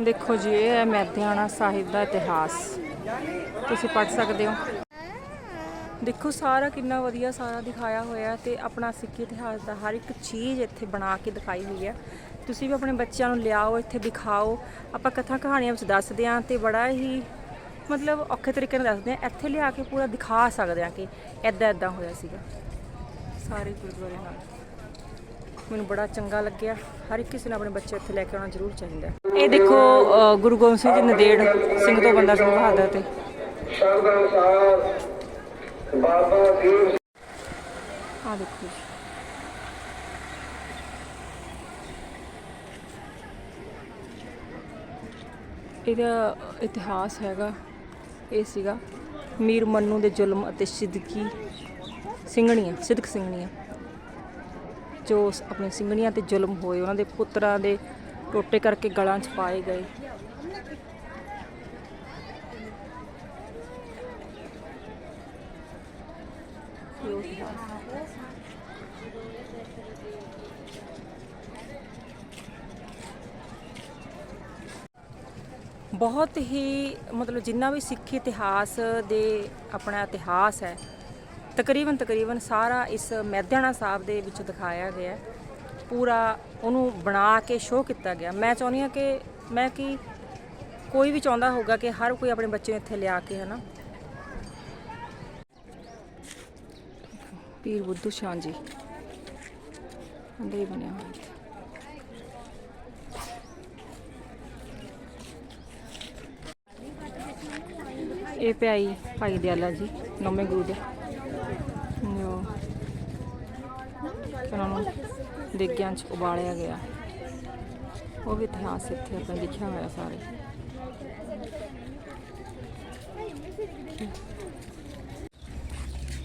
ਦੇਖੋ ਜੀ, ਇਹ ਹੈ ਮੈਦਿਆਣਾ ਸਾਹਿਬ ਦਾ ਇਤਿਹਾਸ। ਤੁਸੀਂ ਪੜ੍ਹ ਸਕਦੇ ਹੋ। ਦੇਖੋ, ਸਾਰਾ ਕਿੰਨਾ ਵਧੀਆ ਸਾਰਾ ਦਿਖਾਇਆ ਹੋਇਆ ਤੇ ਆਪਣਾ ਸਿੱਖੀ ਇਤਿਹਾਸ ਦਾ ਹਰ ਇੱਕ ਚੀਜ਼ ਇੱਥੇ ਬਣਾ ਕੇ ਦਿਖਾਈ ਹੋਈ ਹੈ। ਤੁਸੀਂ ਵੀ ਆਪਣੇ ਬੱਚਿਆਂ ਨੂੰ ਲਿਆਓ, ਇੱਥੇ ਦਿਖਾਓ। ਆਪਾਂ ਕਥਾ ਕਹਾਣੀਆਂ ਵਿੱਚ ਦੱਸਦੇ ਹਾਂ ਤੇ ਬੜਾ ਹੀ ਮਤਲਬ ਔਖੇ ਤਰੀਕੇ ਨਾਲ ਦੱਸਦੇ ਹਾਂ। ਇੱਥੇ ਲਿਆ ਕੇ ਪੂਰਾ ਦਿਖਾ ਸਕਦੇ ਹਾਂ ਕਿ ਐਦਾਂ ਐਦਾਂ ਹੋਇਆ ਸੀਗਾ। ਸਾਰੇ ਗੁਰਦੁਆਰੇ ਨਾਲ। ਮੈਨੂੰ ਬੜਾ ਚੰਗਾ ਲੱਗਿਆ। ਹਰ ਇੱਕ ਕਿਸੇ ਨੂੰ ਆਪਣੇ ਬੱਚੇ ਇੱਥੇ ਲੈ ਕੇ ਆਉਣਾ ਜ਼ਰੂਰ ਚਾਹੀਦਾ। ਇਹ ਦੇਖੋ ਗੁਰੂ ਗੋਬਿੰਦ ਸਿੰਘ ਜੀ ਨੰਦੇੜ ਸਿੰਘ ਤੋਂ ਬੰਦਾ ਸਿੰਘ ਬਹਾਦਰ ਤੇ। ਸ਼ਬਦ ਅਨੁਸਾਰ ਬਾਬਾ ਦੀਪ ਆ ਦੇਖੋ ਇਹਦਾ ਇਤਿਹਾਸ ਹੈਗਾ ਇਹ ਸੀਗਾ ਮੀਰ ਮੰਨੂ ਦੇ ਜ਼ੁਲਮ ਅਤੇ ਸਿੱਦਕੀ ਸਿੰਘਣੀਆਂ ਸਿੱਦਕ ਸਿੰਘਣੀਆਂ। ਜੋ ਆਪਣੇ ਸਿੰਘਣੀਆਂ ਤੇ ਜ਼ੁਲਮ ਹੋਏ, ਉਹਨਾਂ ਦੇ ਪੁੱਤਰਾਂ ਦੇ ਟੋਟੇ ਕਰਕੇ ਗਲਾਂ 'ਚ ਪਾਏ ਗਏ। ਬਹੁਤ ਹੀ ਮਤਲਬ ਜਿੰਨਾ ਵੀ ਸਿੱਖ ਇਤਿਹਾਸ ਦੇ ਆਪਣਾ ਇਤਿਹਾਸ ਹੈ ਤਕਰੀਬਨ ਤਕਰੀਬਨ ਸਾਰਾ ਇਸ ਮੈਦਿਆਣਾ ਸਾਹਿਬ ਦੇ ਵਿੱਚ ਦਿਖਾਇਆ ਗਿਆ ਪੂਰਾ ਉਹਨੂੰ ਬਣਾ ਕੇ ਸ਼ੋਅ ਕੀਤਾ ਗਿਆ। ਮੈਂ ਚਾਹੁੰਦੀ ਹਾਂ ਕਿ ਮੈਂ ਕਿ ਕੋਈ ਵੀ ਚਾਹੁੰਦਾ ਹੋਊਗਾ ਕਿ ਹਰ ਕੋਈ ਆਪਣੇ ਬੱਚੇ ਨੂੰ ਇੱਥੇ ਲਿਆ ਕੇ, ਹਨਾ। ਪੀਰ ਬੁੱਧੂ ਸ਼ਾਹ ਜੀ। ਅੰਦਰ ਬਣਿਆ ਹੋਇਆ ਇਹ ਪਿਆਈ ਭਾਈ ਦਿਆਲਾ ਜੀ, ਨੌਵੇਂ ਗੁਰੂ ਦੇ ਜੋ ਉਹਨਾਂ ਨੂੰ ਵਿਗਿਆਨ ਚ ਉਬਾਲਿਆ ਗਿਆ। ਉਹ ਵੀ ਇਤਿਹਾਸ ਇੱਥੇ ਆਪਣਾ ਲਿਖਿਆ ਹੋਇਆ ਸਾਰੇ।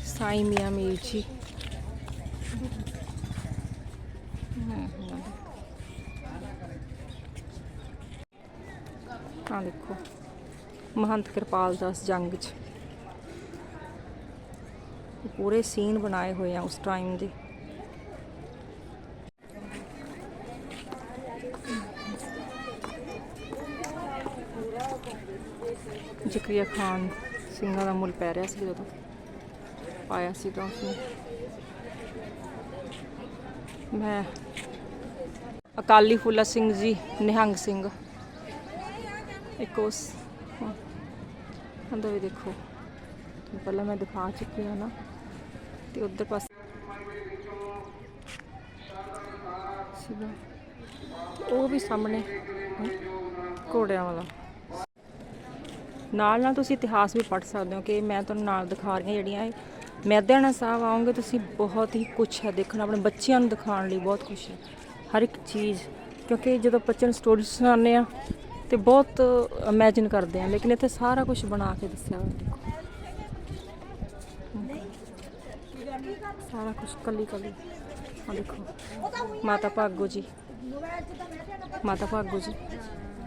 ਸਾਈ ਮੀਆਂ ਮੀਰ ਜੀ। ਆ ਦੇਖੋ, ਮਹੰਤ ਕਿਰਪਾਲ ਦਾਸ ਜੰਗ 'ਚ। ਪੂਰੇ ਸੀਨ ਬਣਾਏ ਹੋਏ ਆ ਉਸ ਟਾਈਮ ਦੇ। ਜ਼ਕਰੀਆ ਖਾਨ ਸਿੰਘਾਂ ਦਾ ਮੁੱਲ ਪੈ ਰਿਹਾ ਸੀ ਜਦੋਂ ਆਇਆ ਸੀ ਤਾਂ ਉਸਨੇ। ਮੈਂ ਅਕਾਲੀ ਫੂਲਾ ਸਿੰਘ ਜੀ ਨਿਹੰਗ ਸਿੰਘ। ਇੱਕ ਉਸ ਹਾਂ, ਅੰਦਰ ਵੀ ਦੇਖੋ। ਪਹਿਲਾਂ ਮੈਂ ਦਿਖਾ ਚੁੱਕੀ ਹਾਂ ਨਾ। ਤੇ ਉਧਰ ਪਾਸੇ ਸੀਗਾ। ਉਹ ਵੀ ਸਾਹਮਣੇ ਘੋੜਿਆਂ ਵਾਲਾ। ਨਾਲ ਨਾਲ ਤੁਸੀਂ ਇਤਿਹਾਸ ਵੀ ਪੜ੍ਹ ਸਕਦੇ ਹੋ ਕਿ ਮੈਂ ਤੁਹਾਨੂੰ ਨਾਲ ਦਿਖਾ ਰਹੀ ਹਾਂ ਜਿਹੜੀਆਂ ਇਹ ਮੈਦਾਨਾ ਸਾਹਿਬ ਆਓਗੇ ਤੁਸੀਂ ਬਹੁਤ ਹੀ ਕੁਝ ਹੈ, ਦੇਖਣ ਆਪਣੇ ਬੱਚਿਆਂ ਨੂੰ ਦਿਖਾਉਣ ਲਈ ਬਹੁਤ ਕੁਝ ਹੈ, ਹਰ ਇੱਕ ਚੀਜ਼, ਕਿਉਂਕਿ ਜਦੋਂ ਬੱਚਿਆਂ ਨੂੰ ਸਟੋਰੀ ਸੁਣਾਉਂਦੇ ਆ ਤੇ ਬਹੁਤ ਇਮੇਜਿਨ ਕਰਦੇ ਆ ਲੇਕਿਨ ਇੱਥੇ ਸਾਰਾ ਕੁਝ ਬਣਾ ਕੇ ਦੱਸਿਆ ਹੋਇਆ ਦੇਖੋ। ਸਾਰਾ ਕੁਝ ਕੱਲੀ ਕੱਲੀ। ਆ ਦੇਖੋ, ਮਾਤਾ ਭਾਗੋ ਜੀ। ਮਾਤਾ ਭਾਗੋ ਜੀ।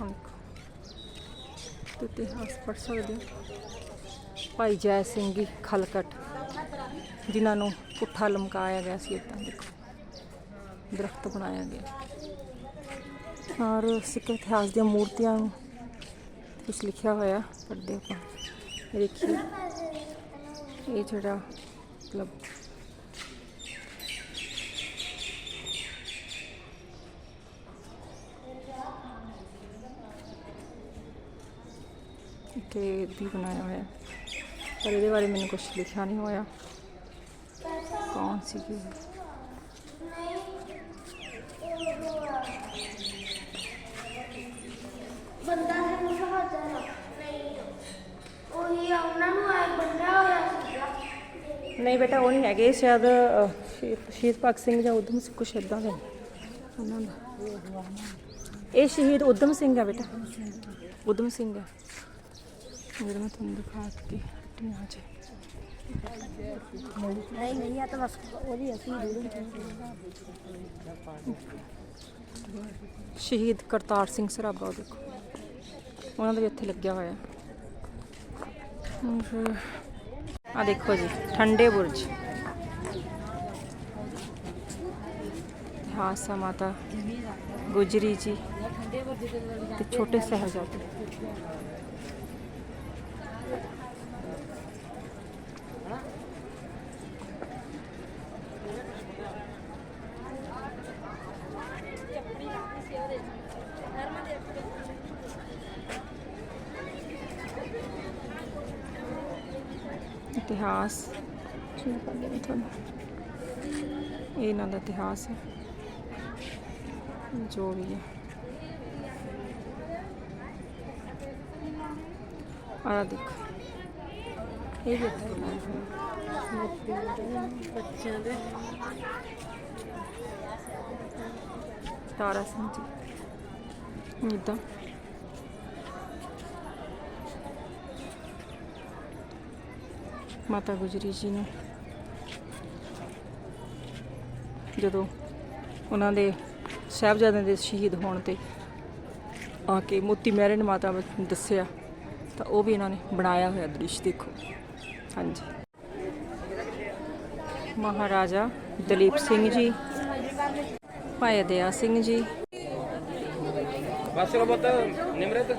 ਆਹ ਦੇਖੋ ਤੇ ਇਤਿਹਾਸ ਪੜ੍ਹ ਸਕਦੇ ਹੋ ਭਾਈ ਜੈ ਸਿੰਘ ਜੀ ਖਲਕਟ ਜਿਨ੍ਹਾਂ ਨੂੰ ਪੁੱਠਾ ਲਮਕਾਇਆ ਗਿਆ ਸੀ ਇਦਾਂ ਦੇਖੋ ਦਰਖਤ ਬਣਾਇਆ ਗਿਆ ਔਰ ਸਿੱਖ ਇਤਿਹਾਸ ਦੀਆਂ ਮੂਰਤੀਆਂ ਨੂੰ ਕੁਝ ਲਿਖਿਆ ਹੋਇਆ ਪੜ੍ਹਦੇ ਆਪਾਂ। ਇਹ ਦੇਖੀਏ। ਇਹ ਜਿਹੜਾ ਮਤਲਬ ਕਿ ਵੀ ਬਣਾਇਆ ਹੋਇਆ। ਪਰ ਇਹਦੇ ਬਾਰੇ ਮੈਨੂੰ ਕੁਝ ਲਿਖਿਆ ਨਹੀਂ ਹੋਇਆ। ਕੌਣ ਸੀ ਕੀ ਆ ਉਹਨਾਂ ਨੂੰ ਆਏ ਬੰਦਾ ਹੋਇਆ ਸੀਗਾ। ਨਹੀਂ ਬੇਟਾ ਉਹ ਨਹੀਂ ਹੈਗੇ ਸ਼ਾਇਦ ਸ਼ਹੀਦ- ਸ਼ਹੀਦ ਭਗਤ ਸਿੰਘ ਜਾਂ ਉਦਮ ਸਿੰਘ ਕੁਛ ਇਦਾਂ ਦੇ ਨੇ। ਉਹਨਾਂ ਦਾ। ਇਹ ਸ਼ਹੀਦ ਉਦਮ ਸਿੰਘ ਆ ਬੇਟਾ। ਉਦਮ ਸਿੰਘ ਆ। ਜਿਹੜਾ ਮੈਂ ਤੁਹਾਨੂੰ ਦਿਖਾ ਦਿੱਤੀ ਹੱਟੀਆਂ ਚ ਨਹੀਂ ਨਹੀਂ ਆ ਤਾਂ ਬਸ ਉਹਦੀ ਅਸੀਂ ਸ਼ਹੀਦ ਕਰਤਾਰ ਸਿੰਘ ਸਰਾਭਾ ਦੇਖੋ। ਉਹਨਾਂ ਦਾ ਵੀ ਇੱਥੇ ਲੱਗਿਆ ਹੋਇਆ। ਆ ਦੇਖੋ ਜੀ ਠੰਡੇ ਬੁਰਜ। ਇਤਿਹਾਸ ਮਾਤਾ ਗੁਜਰੀ ਜੀ ਤੇ ਛੋਟੇ ਸਾਹਿਬਜ਼ਾਦੇ। ਇਤਿਹਾਸ। ਇਹ ਇਹਨਾਂ ਦਾ ਇਤਿਹਾਸ ਹੈ। ਜੋ ਵੀ ਹੈ। ਆਹ ਦੇਖੋ। ਇਹ ਵੀ ਬੱਚਿਆਂ ਦੇ। ਤਾਰਾ ਸਿੰਘ ਜੀ। ਇਦਾਂ ਮਾਤਾ ਗੁਜਰੀ ਜੀ ਨੂੰ। ਜਦੋਂ ਉਹਨਾਂ ਦੇ ਸਾਹਿਬਜ਼ਾਦਿਆਂ ਦੇ ਸ਼ਹੀਦ ਹੋਣ ਤੇ ਆ ਕੇ ਮੋਤੀ ਮਹਿਰੇ ਨੇ ਮਾਤਾ ਨੂੰ ਦੱਸਿਆ, ਤਾਂ ਉਹ ਵੀ ਇਹਨਾਂ ਨੇ ਬਣਾਇਆ ਹੋਇਆ ਦ੍ਰਿਸ਼ ਦੇਖੋ। ਹਾਂਜੀ। ਮਹਾਰਾਜਾ ਦਲੀਪ ਸਿੰਘ ਜੀ ਭਾਈ ਦਇਆ ਸਿੰਘ ਜੀ। ਬਸ ਰੋਬਤ ਨਿਮਰਤ।